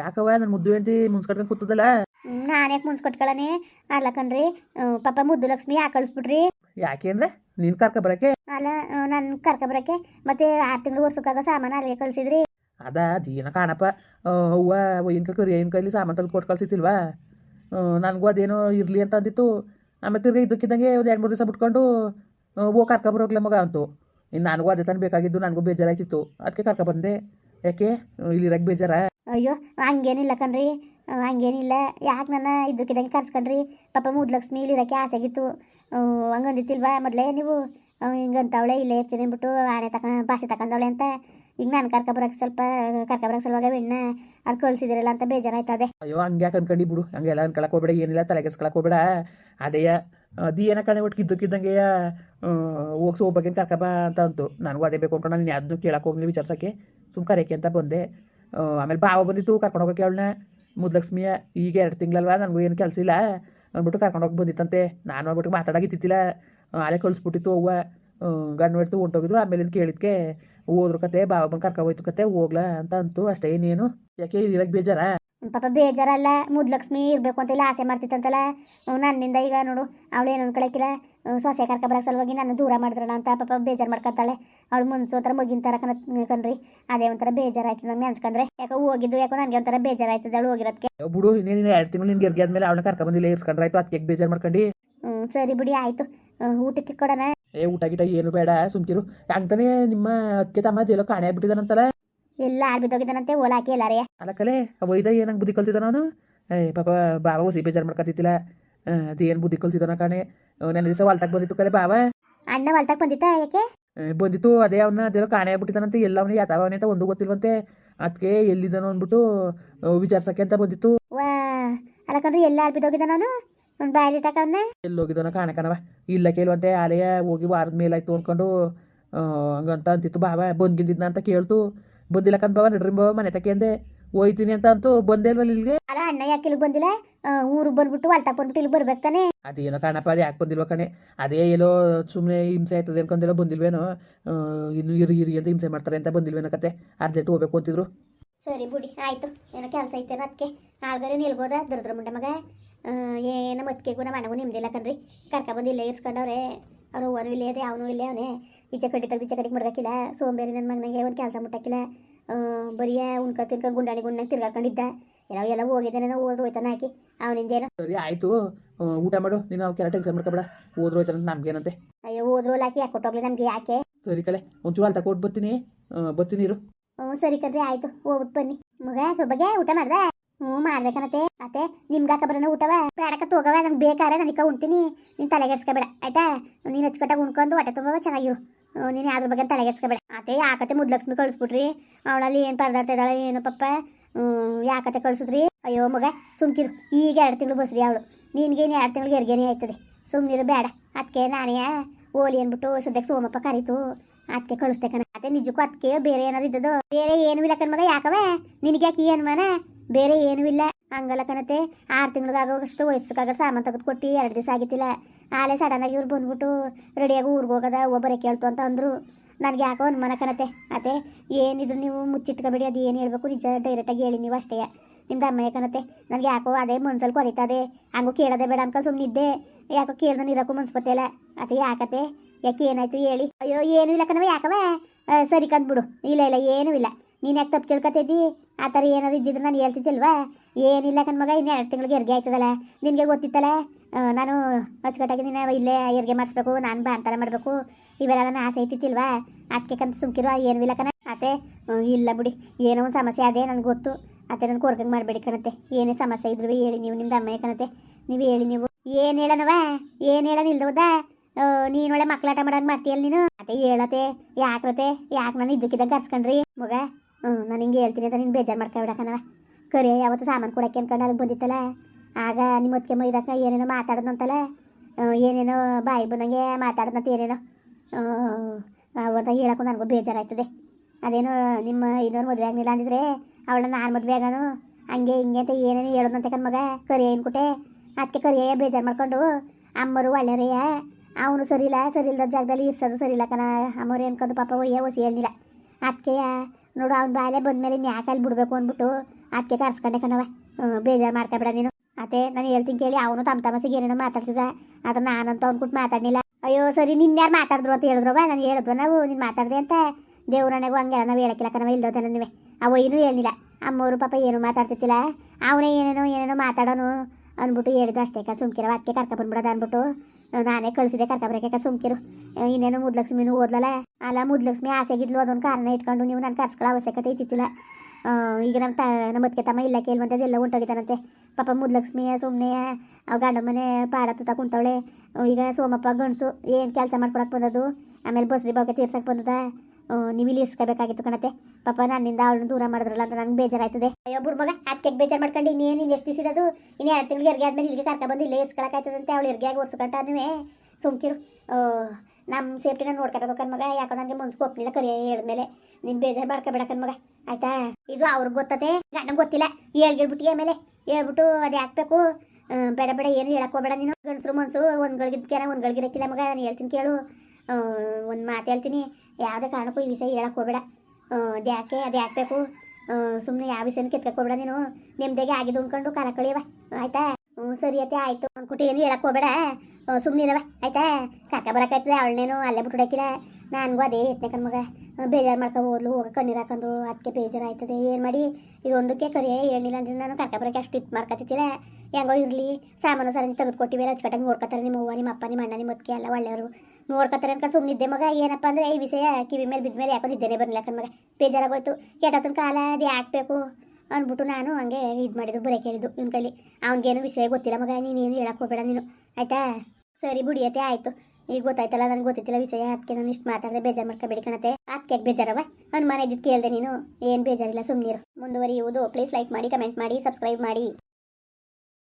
ಯಾಕವ ನನ್ನ ಮುದ್ದು ಹೆಂಡತಿ ಮುನ್ಸ್ಕಟ್ಕೊಂಡು ಕೂತದಲ್ಲ. ನಾನ್ಯಾಕೆ ಮುನ್ಸ್ಕೊಟ್ಕೊಳ್ಳನೆ ಅಲ್ಲ ಕಣ್ರಿ ಹ್ಮ್, ಪಾಪ ಮುದ್ದು ಲಕ್ಷ್ಮಿ ಕಳಿಸ್ಬಿಟ್ರಿ? ಯಾಕೆ ಅಂದ್ರೆ ನೀನು ಕರ್ಕ ಬರಕ್ಕೆ. ಅಲ್ಲ ಕರ್ಕ ಬರಕ್ಕೆ. ಮತ್ತೆ ಆರು ತಿಂಗಳು ವರ್ಷಕ್ಕಾಗ ಸಾಮಾನು ಅಲ್ಲಿಗೆ ಕಳ್ಸಿದ್ರಿ. ಅದ ದೀನ ಕಾಣಪ್ಪ. ಹೂವ ಒಯ್ಯನ್ ಕೈ ಏನ್ ಕೈಲಿ ಸಾಮಾನು ತಂದು ಕೊಟ್ಟು ಕಳ್ಸಿತಿಲ್ವಾ ನನಗೂ ಅದೇನೋ ಇರ್ಲಿ ಅಂತ ಅಂದಿತ್ತು. ಆಮೇಲೆ ತಿರ್ಗಿ ಇದ್ದಕ್ಕಿದ್ದಂಗೆ ಒಂದು ಎರಡು ಮೂರು ದಿವಸ ಬಿಟ್ಕೊಂಡು ಓ ಕರ್ಕ ಬರೋಗ್ಲ ಮಗ ಅಂತು. ಇನ್ನು ನನಗೂ ಅದೇ ತಾನು ಬೇಕಾಗಿದ್ದು ನನಗೂ ಬೇಜಾರಾಯ್ತಿತ್ತು. ಅದಕ್ಕೆ ಕರ್ಕ ಬಂದೆ. ಯಾಕೆ? ಇಲ್ಲಿರಕ್ಕೆ ಬೇಜಾರ? ಅಯ್ಯೋ, ಹಂಗೇನಿಲ್ಲ ಕಣ್ರಿ. ಹಂಗೇನಿಲ್ಲ. ಯಾಕೆ ನನ್ನ ಇದಕ್ಕಿದಂಗೆ ಕರ್ಸ್ಕೊಂಡ್ರಿ? ಪಾಪ ಮುದ್ಲಕ್ಷ್ಮಿ ಆಸೆ ಆಗಿತ್ತು ಹಂಗಂದಿತ್ತಿಲ್ವಾ? ಮೊದಲೇ ನೀವು ಹಿಂಗಂತವಳೆ ಇಲ್ಲೇ ಇರ್ತೀನಿ ಅಂದ್ಬಿಟ್ಟು ಆಣೆ ತಕ ಬಾಸಿ ತಕೊಂಡವಳೆ ಅಂತ. ಈಗ ನಾನು ಕರ್ಕೊಬರಕ್ಕೆ ಸ್ವಲ್ಪ ಕರ್ಕೊಬರಕ್ಕೆ ಸ್ವಲ್ಪ ಬೆಣ್ಣ ಅದು ಕಳಿಸಿದಿರಲ್ಲ ಅಂತ ಬೇಜಾರಾಯ್ತದೆ. ಅಯ್ಯೋ ಹಂಗೆ ಯಾಕೆ ಅನ್ಕೊಂಡು ಬಿಡು. ಹಂಗೆಲ್ಲ ಅನ್ಕೊಳಕ್ಕೆ ಹೋಗ್ಬೇಡ, ಏನಿಲ್ಲ, ತಲೆ ಕೆಡ್ಸ್ಕೊಳಕ್ಕೆ ಹೋಗ್ಬೇಡ. ಅದೇಯ ಅದು ಏನ ಕಣೆ ಒಟ್ಟು ಕಿದ್ದಕ್ಕಿದ್ದಂಗೆ ಹೋಗಿ ಸೋಬಗ್ಗೆ ಕರ್ಕಬ ಅಂತ ಅಂತು. ನನಗೂ ಅದೇ ಬೇಕು ಅನ್ಕೊಂಡು. ನಾನು ಯಾರನ್ನೂ ಕೇಳಕ್ಕೆ ಹೋಗ್ಲಿ ವಿಚಾರ್ಸಕ್ಕೆ. ಸುಮ್ ಕರೆಯಕ್ಕೆ ಅಂತ ಬಂದೆ. ಆಮೇಲೆ ಬಾವ ಬಂದಿತ್ತು, ಕರ್ಕೊಂಡು ಹೋಗಕ್ಕೆ ಅವಳನ್ನ. ಮುದ್ಲಕ್ಷ್ಮಿಯ, ಈಗ ಎರಡು ತಿಂಗಳಲ್ವಾ, ನನಗೂ ಏನು ಕೆಲಸ ಇಲ್ಲ. ಅಂದ್ಬಿಟ್ಟು ಕರ್ಕೊಂಡು ಹೋಗಿ ಬಂದಿತ್ತಂತೆ. ನಾನು ಅಂದ್ಬಿಟ್ಟು ಮಾತಾಡಾಗಿತ್ತಿಲ್ಲ ಆಲೆ ಕಳಿಸ್ಬಿಟ್ಟಿತ್ತು ಅವ್ವ. ಗಂಡು ಹೊಡ್ತು ಹೊಂಟೋಗಿದ್ರು. ಆಮೇಲೆ ಕೇಳಿದ್ಕೆ, ಹೋದ್ರು ಕತೆ ಬಾವ ಬಂದು ಕರ್ಕೊಂಡು ಹೋಯ್ತು ಕತೆ, ಹೋಗ್ಲಾ ಅಂತ ಅಂತು. ಅಷ್ಟೇ, ಇನ್ನೇನು? ಯಾಕೆ ಇರಕ್ಕೆ ಬೇಜಾರ? ಪಾಪ ಬೇಜಾರಲ್ಲ. ಮುದ್ಲಕ್ಷ್ಮಿ ಇರಬೇಕು ಅಂತೆಲ್ಲ ಆಸೆ ಮಾಡ್ತಿತ್ತಂತಲ್ಲ. ನನ್ನಿಂದ ಈಗ ನೋಡು ಅವಳು ಏನು ಅನ್ಕೊಳಕಿಲ್ಲ. ಸೊಸೆ ಕರ್ಕೊಬರಕ್ಕೆ ಸಲುವಾಗಿ ನಾನು ದೂರ ಮಾಡಿದ್ರಣ ಅಂತ ಪಾಪ ಬೇಜಾರು ಮಾಡ್ಕೊತಾಳೆ. ಅವಳು ಮುನ್ಸು ಒಂಥರ ಮಗಿನ ಥರ ಕನ ಕಣ್ರಿ. ಅದೇ ಒಂಥರ ಬೇಜಾರಾಯ್ತು ನಂಗೆ ಅನ್ಸ್ಕೊಂಡ್ರೆ ಯಾಕೋ ಹೋಗಿದ್ದು ಯಾಕೋ ನನಗೆ ಒಂಥರ ಬೇಜಾರಾಯ್ತದೆ ಅವಳು ಹೋಗಿರೋದಕ್ಕೆ ಬಿಡು ಇನ್ನೇನು ಎರಡು ತಿಂಗಳು ನಿನ್ಗೆ ಎರ್ಗೆ ಆದ್ಮೇಲೆ ಅವಳನ್ನ ಕರ್ಕೊಂಬಂದಿಲ್ಲ ಇರ್ಸ್ಕೊಂಡ್ರಾಯ್ತು ಅದಕ್ಕೆ ಬೇಜಾರು ಮಾಡ್ಕೊಂಡು? ಹ್ಞೂ ಸರಿ ಬಿಡಿ ಆಯಿತು. ಊಟಕ್ಕೆ ಕೊಡೋಣ. ಏ ಊಟ ಗಿಟ ಏನು ಬೇಡ ಸುಮ್ಕಿರು. ಹಂಗ್ತಾನೆ ನಿಮ್ಮ ಅದಕ್ಕೆ ತಮ್ಮ ಜೇಲೋ ಕಾಣೆ ಆಗ್ಬಿಟ್ಟಿದಾನಂತಲ್ಲ ಎಲ್ಲ ಆಡ್ಬಿದ್ದೋಗಿದ್ದಾನಂತೆ ಓಲ ಹಾಕಿ ಎಲ್ಲಾರೇ ಅವ ಇದ ಏನಂಗೆ ಬುದ್ಧಿ ಕಲ್ತಿದ್ದ ನಾನು ಏ ಪಾಪ ಬಾಬಾ ಹೊಸಿ ಬೇಜಾರು ಮಾಡ್ಕೊತಿದ್ದಿಲ್ಲ ಅದೇನು ಬುದ್ಧಿ ಕಲ್ತಿದ್ದಾನ ಕಾಣೆ? ನನ್ನ ದಿವಸ ಹೊಲ್ತಾಗ ಬಂದಿತ್ತು ಕಲೆ ಬಾವ ಅಣ್ಣ ಹೊಲ್ತಾಗ ಬಂದಿತ್ತ ಯಾಕೆ? ಬಂದಿತ್ತು ಅದೇ ಅವನ ಅದೇನೋ ಕಾಣೆ ಆಗ್ಬಿಟ್ಟಿದ್ದಾನಂತೆ ಎಲ್ಲ ಅವನಿಗೆ ಯಾತಾವನೆ ಅಂತ ಒಂದು ಗೊತ್ತಿಲ್ವಂತೆ. ಅದಕ್ಕೆ ಎಲ್ಲಿದ್ದಾನೋ ಅಂದ್ಬಿಟ್ಟು ವಿಚಾರ್ಸಕ್ಕೆ ಅಂತ ಬಂದಿತ್ತು. ವಾ ಅಲ್ಲಕಂದ್ರೆ ಎಲ್ಲ ಆಡ್ಬಿದ್ದೋಗಿದ್ದ ನಾನು? ಅವನ್ನ ಎಲ್ಲಿ ಹೋಗಿದ್ದಾನ ಕಾಣೆ ಕಣವ. ಇಲ್ಲ ಕೇಳುವಂತೆ ಆಲೆಯ ಹೋಗಿ ವಾರದ ಮೇಲಾಯ್ತು ಅಂದ್ಕೊಂಡು ಆ, ಹಂಗಂತ ಅಂತಿತ್ತು ಬಾವ ಬಂದ್ಗಿದ್ದಿದ್ನ ಅಂತ ಕೇಳ್ತು. ಬಂದಿಲ್ಲ ಕಂದ್ ಬಾವ ನಡ್ರಿ ಬಾವ ಮನೆ ತಕ್ಕೆ ಅಂದೆ ಹೋಯ್ತೀನಿ ಅಂತ ಅಂತೂ ಬಂದೇ ಇಲ್ವಲ್ಲ ಇಲ್ಲಿಗೆ? ಅಲ್ಲ ಅಣ್ಣ ಯಾಕೆ ಇಲ್ಲಿಗೆ ಬಂದಿಲ್ಲ? ಊರು ಬಂದ್ಬಿಟ್ಟು ಅಲ್ಲಿ ಬಂದ್ಬಿಟ್ಟು ಇಲ್ಲಿ ಬರ್ಬೇಕು ತಾನೆ? ಅದೇನೋ ಕಾಣಪ್ಪ ಅದು ಯಾಕೆ ಬಂದಿಲ್ವ ಕಣೆ? ಅದೇ ಎಲ್ಲೋ ಸುಮ್ಮನೆ ಹಿಂಸೆ ಆಯ್ತದೆ ಅನ್ಕೊಂಡಿಲ್ಲ ಬಂದಿಲ್ವೇನೋ? ಇನ್ನು ಇರಿ ಇರಿ ಅಂತ ಹಿಂಸೆ ಮಾಡ್ತಾರೆ ಅಂತ ಬಂದಿಲ್ವೇನೋ ಕತೆ? ಅರ್ಜೆಂಟ್ ಹೋಗ್ಬೇಕು ಅಂತಿದ್ರು. ಸರಿ ಬಿಡಿ ಆಯಿತು. ಏನೋ ಕೆಲಸ ಐತೇನೋ ಅದಕ್ಕೆ ಆಳ್ಗಾರೆ ನಿಲ್ಬೋದ ದರ್ದ್ರ ಮುಂಡೆ ಮಗ? ಏನೋ ಮತ್ಕೆಗೂ ನಮ್ಮ ಅಣ್ಣಗೂ ನಿಮ್ದಿಲ್ಲ ಕಣ್ರಿ. ಕರ್ಕೊಬಂದು ಇಲ್ಲೇ ಇರ್ಸ್ಕೊಂಡವ್ರೆ. ಅವ್ರು ಅವನು ಇಲ್ಲೇ ಅದೇ ಅವನು ಇಲ್ಲೇ ಅವನೇ. ಈಚೆ ಕಡಿತ ತೆಗ್ದು ಈಚೆ ಕಡಿಗೆ ಮಡ್ಗಾಕಿಲ್ಲ. ಸೋಂಬೇರಿ ನನ್ನ ಮಗನಿಗೆ ಒಂದು ಕೆಲಸ ಮುಟ್ಟಾಕಿಲ್ಲ. ಆ, ಬರೀ ಉಣ್ಕ ತಿನ್ಕ ಗುಂಡಾಣಿ ಗುಂಡಾಗಿ ತಿರ್ಗಾಕೊಂಡಿದ್ದ ಎಲ್ಲ ಎಲ್ಲ ಹೋಗಿದ್ದಾನೆ ಹೋದ್ರು ಹೋಯ್ತಾನೆ ಹಾಕಿ ಅವನಿಂದೇನೋ. ಸರಿ ಆಯ್ತು. ಊಟ ಮಾಡು. ನೀನು ಅವ್ಕೆಲ್ಲ ಟೆನ್ಷನ್ ಮಾಡ್ಕೊಬೇಡ. ಹೋದ್ರು ಹೋಯ್ತಾನೆ ನಮ್ಗೇನಂತೆ ಅಯ್ಯೋ ಹೋದ್ರು ಹಾಕಿ ಯಾಕೆ ಕೊಟ್ಟೋಗ್ಲಿ ನಮಗೆ ಯಾಕೆ? ಸರಿ ಕಲೆ ಒಂಚೂರು ಅಲ್ಲಿ ತಕೊಟ್ಟು ಬರ್ತೀನಿ. ಬರ್ತೀನಿ ಇರು. ಹ್ಞೂ ಸರಿ ಕಲ್ರಿ ಆಯ್ತು. ಹೋಗ್ಬಿಟ್ಟು ಬನ್ನಿ. ಮಗ ಸೊಬ್ಬಗೆ ಊಟ ಮಾಡ್ದೆ? ಹ್ಞೂ ಮಾಡ್ಬೇಕನತ್ತೆ ಅತ್ತೆ ನಿಮ್ಗೆ ಹಾಕಬರೋಣ ಊಟವ? ಬೇಡಕ ತೋಗವ. ನಂಗೆ ಬೇಕಾರೆ ನನಗೆ ಉಣ್ತೀನಿ. ನೀನು ತಲೆಗೆಡ್ಸ್ಕೊಬೇಡ ಆಯ್ತಾ? ನೀನು ಹಚ್ಕೊಟ್ಟಾಗ ಉಣ್ಕೊಂಡು ಹೊಟ್ಟೆ ತುಂಬ ಚೆನ್ನಾಗಿರು. ನೀನು ಯಾವ್ದ್ರ ಬಗ್ಗೆ ತಲೆಗೆಡ್ಸ್ಕೊಬೇಡ. ಆತ ಯಾಕತ್ತೆ ಮುದ್ಲಕ್ಷ್ಮಿ ಕಳಿಸ್ಬಿಟ್ರಿ? ಅವಳಲ್ಲಿ ಏನು ಪರದಾಡ್ತಾ ಇದ್ದಾಳೆ ಏನು ಪಪ್ಪ? ಯಾಕತ್ತೆ ಕಳ್ಸಿದ್ರಿ? ಅಯ್ಯೋ ಮಗ, ಸುಮ್ಕಿರು. ಈಗ ಎರಡು ತಿಂಗಳು ಬಸ್ರಿ ಅವಳು. ನಿನ್ಗೇನು ಎರಡು ತಿಂಗಳು ಎರ್ಗೇನೆ ಆಯ್ತದೆ. ಸುಮ್ಮನಿರು ಬೇಡ. ಅದಕ್ಕೆ ನಾನೇ ಓಲಿ ಅಂದ್ಬಿಟ್ಟು ಸದ್ಯಕ್ಕೆ ಸೋಮಪ್ಪ ಕರೀತು. ಅದಕ್ಕೆ ಕಳಿಸ್ದೆ ಕಣ. ಅದೇ ನಿಜಕ್ಕೂ ಅದಕ್ಕೆ ಬೇರೆ ಏನಾದ್ರು ಇದ್ದದು? ಬೇರೆ ಏನೂ ಇಲ್ಲ ಕಣ್ಮಗ ಯಾಕವೇ ನಿನಗೆ ಯಾಕೆ ಅನುಮಾನ? ಬೇರೆ ಏನೂ ಇಲ್ಲ. ಹಂಗಲ್ಲ ಕಣತೆ. ಆರು ತಿಂಗಳಿಗಾಗೋಷ್ಟು ವಯಸ್ಸಿಗಾಗ ಸಾಮಾನು ತೆಗೆದು ಕೊಟ್ಟು ಎರಡು ದಿವಸ ಆಗಿತ್ತಿಲ್ಲ. ಆಲೆ ಸಡನ್ನಾಗಿ ಇವ್ರು ಬಂದ್ಬಿಟ್ಟು ರೆಡಿಯಾಗಿ ಊರಿಗೆ ಹೋಗೋದ ಒಬ್ಬರೇ ಕೇಳ್ತು ಅಂತ ಅಂದರು. ನನಗೆ ಯಾಕೋ ಅನುಮಾನ ಕಣತೆ. ಅದೇ ಏನಿದ್ರು ನೀವು ಮುಚ್ಚಿಟ್ಕೊಬೇಡಿ, ಅದು ಏನು ಹೇಳಬೇಕು ನಿಜ ಡೈರೆಕ್ಟಾಗಿ ಹೇಳಿ ನೀವು ಅಷ್ಟೇ. ನಿಮ್ದು ಅಮ್ಮ ಕಣತೆ, ನನಗೆ ಯಾಕೋ ಅದೇ ಮನ್ಸಲ್ಲಿ ಕೊರಿತದೆ. ಹಂಗೂ ಕೇಳೋದೇ ಬೇಡ ಅನ್ಕೊಂಡು ಸುಮ್ಮನಿದ್ದೆ ಯಾಕೋ ಕೇಳ್ದು ಇರೋಕ್ಕೂ ಮನ್ಸ್ಬತ್ತಿಲ್ಲ ಅದೇ ಯಾಕತೆ? ಯಾಕೆ ಏನಾಯ್ತು ಹೇಳಿ. ಅಯ್ಯೋ, ಏನೂ ಇಲ್ಲ ಕಣವ ಯಾಕವ ಸರಿ ಕಂದ್ಬಿಡು. ಇಲ್ಲ ಇಲ್ಲ, ಏನೂ ಇಲ್ಲ. ನೀನು ಯಾಕೆ ತಪ್ಪು ತಿಳ್ಕೊತಿದ್ದಿ ಆ ಥರ ಏನಾದ್ರು ಇದ್ದಿದ್ರೆ ನಾನು ಹೇಳ್ತಿದ್ದಿಲ್ವಾ? ಏನಿಲ್ಲ ಕಣ್ಮಗ ಇನ್ನು ಎರಡು ತಿಂಗಳಿಗೆ ಹೆರಿಗೆ ಆಯ್ತದಲ್ಲ. ನಿನಗೆ ಗೊತ್ತಿತ್ತಲ್ಲ? ನಾನು ಅಚ್ಚುಕಟ್ಟಾಗಿ ನೀನು ಇಲ್ಲೇ ಹೆರಿಗೆ ಮಾಡಿಸ್ಬೇಕು, ನಾನು ಬಾಂತರ ಮಾಡಬೇಕು. ಇವೆಲ್ಲ ನನ್ನ ಆಸೆ ಐತಿತ್ತಿಲ್ವಾ ಅದಕ್ಕೆ ಕಂತ ಸುಮ್ಕಿರುವ ಏನು ಇಲ್ಲ ಕಣ. ಅತ್ತೆ ಇಲ್ಲ ಬಿಡಿ. ಏನೋ ಒಂದು ಸಮಸ್ಯೆ ಅದೇ ನನಗೆ ಗೊತ್ತು. ಅತ್ತೆ ನನ್ನ ಕೊರ್ಗಂಗೆ ಮಾಡಬೇಡಿ ಕಣತೆ ಏನೇ ಸಮಸ್ಯೆ ಇದ್ರು ಹೇಳಿ ನೀವು, ನಿಮ್ದು ಅಮ್ಮಯ್ಯ ಕಣತೆ ನೀವು ಹೇಳಿ ನೀವು. ಏನು ಹೇಳನವ? ಏನು ಹೇಳೋಣ ಇಲ್ದೋದಾ ನೀನು ಒಳ್ಳೆ ಮಕ್ಕಳಾಟ ಮಾಡೋದು ಮಾಡ್ತೀಯಲ್ಲ ನೀನು? ಅತ್ತೆ, ಹೇಳತ್ತೆ. ಯಾಕ್ರತೆ ಯಾಕೆ ನಾನು ಇದಕ್ಕಿದ್ದಂಗೆ ಕರ್ಸ್ಕೊಂಡ್ರಿ? ಮಗ ಹ್ಞೂ ನಾನು ಹಿಂಗೆ ಹೇಳ್ತೀನಿ ಅಂತ ನೀನು ಬೇಜಾರು ಮಾಡ್ಕೊಬಿಡಕನವ ಕರಿ, ಯಾವತ್ತು ಸಾಮಾನು ಕೊಡಕ್ಕೆ ಅನ್ಕೊಂಡು ಅಲ್ಲಿಗೆ ಬಂದಿತ್ತಲ್ಲ? ಆಗ ನಿಮ್ಮ ಅದಕ್ಕೆ ಮೈದಕ್ಕ ಏನೇನೋ ಮಾತಾಡೋದಂತಲ್ಲ ಏನೇನೋ ಬಾಯಿ ಬಂದಂಗೆ ಮಾತಾಡೋದಂತ ಏನೇನೋ. ಅವತ್ತ ಹೇಳಕ್ಕೂ ನನಗೂ ಬೇಜಾರಾಯ್ತದೆ ಅದೇನೋ ನಿಮ್ಮ ಇನ್ನೊಂದು ಮದುವೆ ಆಗಲಿಲ್ಲ ಅಂದಿದ್ರೆ ಅವಳನ್ನ ನಾನು ಮದುವೆ ಆಗೋನು? ಹಂಗೆ ಹಿಂಗೆ ಅಂತ ಏನೇನೋ ಹೇಳೋದಂತೆ ಕಣ್ ಮಗ. ಕರಿ ಏನು ಕುಟೆ? ಅದಕ್ಕೆ ಕರಿಯ ಬೇಜಾರು ಮಾಡ್ಕೊಂಡು ಅಮ್ಮರು ಒಳ್ಳೆಯವರೆಯ ಅವನು ಸರಿ ಇಲ್ಲ ಸರಿ ಇಲ್ಲದ ಜಾಗದಲ್ಲಿ ಇರ್ಸೋದು ಸರಿ ಇಲ್ಲ ಕಣ. ಅಮ್ಮವ್ರು ಕಂದು ಪಾಪ ಒಯ್ಯ ಒಸಿ ಹೇಳಿಲ್ಲ ಅದಕ್ಕೆ ನೋಡು, ಅವ್ನ ಬಾಲೆ ಬಂದ್ಮೇಲೆ ಯಾಕೆ ಅಲ್ಲಿ ಬಿಡ್ಬೇಕು ಅಂದ್ಬಿಟ್ಟು ಅದಕ್ಕೆ ಕರ್ಸ್ಕೊಂಡೆ ಕಣವ ಬೇಜಾರು ಮಾಡ್ಕೊಬೇಡ ನೀನು. ಅತ್ತೆ, ನಾನು ಹೇಳ್ತೀನಿ ಕೇಳಿ, ಅವನು ತಮ್ಮ ತಮಸಿಗೆ ಏನೇನೋ ಮಾತಾಡ್ತಿದ್ದ. ಅದ್ರ ನಾನಂತ ಅಂದ್ಬಿಟ್ಟು ಮಾತಾಡಲಿಲ್ಲ. ಅಯ್ಯೋ, ಸರಿ ನಿನ್ನ ಯಾರು ಮಾತಾಡಿದ್ರು ಅಂತ ಹೇಳಿದ್ರವ ನಾನು ಹೇಳಿದ್ವ ನಾವು, ನೀನು ಮಾತಾಡ್ದೆ ಅಂತ? ದೇವ್ರನೆಗೂ ಹಂಗೆ ನಾವು ಹೇಳಕ್ಕಿಲ್ಲ ಕಣವ ಇಲ್ದೋದ ನೀವೇ. ಅವ ಏನೂ ಹೇಳಿಲ್ಲ ಅಮ್ಮವರು ಪಾಪ ಏನು ಮಾತಾಡ್ತಿತ್ತಿಲ್ಲ ಅವನೇ ಏನೇನೋ ಏನೇನೋ ಮಾತಾಡೋನು. ಅಂದ್ಬಿಟ್ಟು ಹೇಳಿದ ಅಷ್ಟೇ, ಕಾ ಸುಮ್ಕಿರೋ ಅದಕ್ಕೆ ಕರ್ಕೊಬಂದ್ಬಿಡೋದ ಅಂದ್ಬಿಟ್ಟು ನಾನೇ ಕಳಿಸಿದೆ ಕರ್ಕೊಬರಕ್ಕೆ ಸುಮ್ಕಿರು. ಇನ್ನೇನು ಮುದ್ಲಕ್ಷ್ಮಿನೂ ಓದ್ಲಲ್ಲ ಅಲ್ಲ, ಮುದ್ಲಕ್ಷ್ಮಿ ಆಸೆಗಿದ್ಲು, ಅದೊಂದು ಕಾರಣ ಇಟ್ಕೊಂಡು ನೀವು ನಾನು ಕರ್ಸ್ಕೊಳ್ಳೋ ಅವಶ್ಯಕತೆ ಇದ್ದಿತ್ತಿಲ್ಲ ಈಗ ನಮ್ಮ ತ, ನಮ್ಮ ಅದಕ್ಕೆ ತಮ್ಮ ಇಲ್ಲ ಎಲ್ಲ ಹೊಂಟೋಗಿದ್ದಾನಂತೆ ಪಾಪ ಮುದ್ಲಕ್ಷ್ಮಿಯ ಸುಮ್ಮನೆ ಅವ್ರ ಗಂಡ ಮನೆ ಪಾಡ ತುತ್ತ ಕುಂತವಳೆ. ಈಗ ಸೋಮಪ್ಪ ಗಂಡಸು ಏನು ಕೆಲಸ ಮಾಡ್ಕೊಳಕ್ಕೆ ಬಂದದ್ದು? ಆಮೇಲೆ ಬಸ್ರಿ ಬಗ್ಗೆ ತೀರ್ಸಕ್ಕೆ ಬಂದದ? ನೀವು ಇಲ್ಲಿ ಇರ್ಸ್ಕೋಬೇಕಾಗಿತ್ತು ಕಣತೆ ಪಾಪ ನನ್ನಿಂದ ಅವಳನ್ನು ದೂರ ಮಾಡಿದ್ರಲ್ಲ ಅಂತ ನಂಗೆ ಬೇಜಾರಾಯ್ತದೆ. ಅಯ್ಯೋ ಬುಡ್ ಮಗ ಅದಕ್ಕೆ ಬೇಜಾರು ಮಾಡ್ಕೊಂಡು? ಇನ್ನೇನು ಇಲ್ಲಿ ಎಷ್ಟು ದಿಸಿದದು ಇನ್ನು ಎರಡು ತಿಂಗಳಿಗೆ ಹೆರಿಗೆ ಆದ್ಮೇಲೆ ಇಲ್ಲಿಗೆ ಕರ್ಕ ಬಂದು ಇಲ್ಲೇ ಇರ್ಸ್ಕೊಳಕಾಯ್ತದಂತೆ ಅವಳು ಹೆರಿಗೆಯಾಗಿ ಒರ್ಸ್ಕೊಂಡ ನೀವೇ ಸುಮ್ಕಿರು. ನಮ್ಮ ಸೇಫ್ಟಿನ ನೋಡ್ಕೋಬೇಕು ಮಗ. ಯಾಕೋ ನನಗೆ ಮುನ್ಸ್ಕೊ ಒಪ್ಲಿಲ್ಲ ಕರಿ ಹೇಳಿದ್ಮೇಲೆ. ನೀನು ಬೇಜಾರು ಮಾಡ್ಕೊಬೇಡ ಮಗ. ಆಯ್ತಾ? ಇದು ಅವ್ರಿಗೆ ಗೊತ್ತದೆ ನನಗೆ ಗೊತ್ತಿಲ್ಲ. ಹೇಳ್ಗಿರ್ಬಿಟ್ಟು ಆಮೇಲೆ. ಹೇಳ್ಬಿಟ್ಟು ಅದು ಹಾಕ್ಬೇಕು ಬೇಡ ಬೇಡ, ಏನು ಹೇಳಕ್ಕೆ ನೀನು. ಗಂಡಸ್ರು ಮನ್ಸು ಗಳಿಗೆ ಒಂದ್ಗಳಿಗಿರಕ್ಕಿಲ್ಲ ಮಗ. ನಾನು ಹೇಳ್ತೀನಿ ಕೇಳು. ಒಂದು ಮಾತು ಹೇಳ್ತೀನಿ. ಯಾವುದೇ ಕಾರಣಕ್ಕೂ ಈ ವಿಷಯ ಹೇಳಕ್ಕೆ ಹೋಗ್ಬೇಡ. ಅದು ಯಾಕೆ, ಅದು ಹಾಕ್ಬೇಕು ಸುಮ್ಮನೆ ಯಾವ ವಿಷಯನ ಕೆತ್ಕಕ್ ಹೋಗ್ಬೇಡ ನೀನು. ನೆಮ್ಮದಿಗೆ ಆಗಿದ್ದು ಅನ್ಕೊಂಡು ಕಾಲ ಕಳಿಯವ ಆಯ್ತಾ? ಹ್ಞೂ, ಸರಿ ಅತ್ತೆ, ಆಯ್ತು. ಅಂದ್ಕೊಟ್ಟು ಏನು ಹೇಳಕ್ಕೆ ಹೋಗ್ಬೇಡ. ಸುಮ್ಮನಿರವ ಆಯ್ತಾ? ಕಾಕ ಬರಕಾಯ್ತದೆ ಅವಳನ್ನೇನು ಅಲ್ಲೇ ಬಿಟ್ಬಿಡಕ್ಕಿಲ್ಲ ನನಗೂ ಅದೇ ಎತ್ತನೆ ಕಣ್ಮಗ ಬೇಜಾರು ಮಾಡ್ಕೊಂಡು ಹೋದ್ಲು ಹೋಗ ಕಣ್ಣೀರು ಹಾಕೊಂಡು. ಅದಕ್ಕೆ ಬೇಜಾರು ಆಯ್ತದೆ ಏನು ಮಾಡಿ? ಇದೊಂದಕ್ಕೆ ಕರಿಯೇ ಹೇಳಿಲ್ಲ ಅಂದ್ರೆ ನಾನು ಕರ್ಕ ಬರಕ್ಕೆ ಅಷ್ಟು ಇತ್ತು ಮಾಡ್ಕೊತಿದ್ದಿಲ್ಲ ಹೆಂಗೋ ಇರಲಿ. ಸಾಮಾನು ಸರ್ ತೆಗೆದುಕೊಟ್ಟಿವೆ ಅಚ್ಚುಕಟ್ಟಾಗಿ ನೋಡ್ಕೊತಾರೆ ನಿಮ್ಮ ಅವ್ವ ನಿಮ್ಮ ಅಪ್ಪ ನಿಮ್ಮ ಅಣ್ಣ ನಿಮ್ಮ ಅತ್ತಿಗೆ ಎಲ್ಲ ಒಳ್ಳೆಯವರು. ನೋಡ್ಕೊತಾರೆ ಅನ್ಕೊಂಡು ಸುಮ್ಮನಿದ್ದೆ ಮಗ. ಏನಪ್ಪ ಅಂದ್ರೆ, ಈ ವಿಷಯ ಕಿವಿ ಮೇಲೆ ಬಿದ್ದ ಮೇಲೆ ಯಾಕೋ ನಿದ್ದೆನೇ ಬರಲಿಲ್ಲ ಕಣ್ಮಗ ಬೇಜಾರಾಗೋಯ್ತು. ಕೆಟ್ಟತನ ಕಾಲ, ಅದು ಹಾಕ್ಬೇಕು ಅಂದ್ಬಿಟ್ಟು ನಾನು ಹಂಗೆ ಇದು ಮಾಡಿದ್ದು, ಬರೀ ಕೇಳಿದ್ದು ನಿಮ್ಮ ಕೈಲಿ. ಅವ್ನಿಗೇನು ವಿಷಯ ಗೊತ್ತಿಲ್ಲ ಮಗ. ನೀನೇನು ಹೇಳಕ್ಕೆ ಹೋಗಬೇಡ ನೀನು. ಆಯ್ತಾ? ಸರಿ ಬುಡಿಯತ್ತೆ ಆಯಿತು. ಈಗ ಗೊತ್ತಾಯ್ತಲ್ಲ ನನಗೆ ಗೊತ್ತಿತ್ತಿಲ್ಲ ವಿಷಯ. ಅದಕ್ಕೆ ನಾನು ಇಷ್ಟು ಮಾತಾಡಿದೆ ಬೇಜಾರು ಮಾಡ್ಕೊಬೇಡಿ ಕಣತೆ. ಅದಕ್ಕೆ ಬೇಜಾರವ? ಅನುಮಾನ ಇದ್ದಿದ್ದು ಕೇಳಿದೆ ನೀನು. ಏನು ಬೇಜಾರಿಲ್ಲ ಸುಮ್ಮನಿರು ಮುಂದುವರಿಯುವುದು. ಪ್ಲೀಸ್ ಲೈಕ್ ಮಾಡಿ ಕಮೆಂಟ್ ಮಾಡಿ ಸಬ್ಸ್ಕ್ರೈಬ್ ಮಾಡಿ.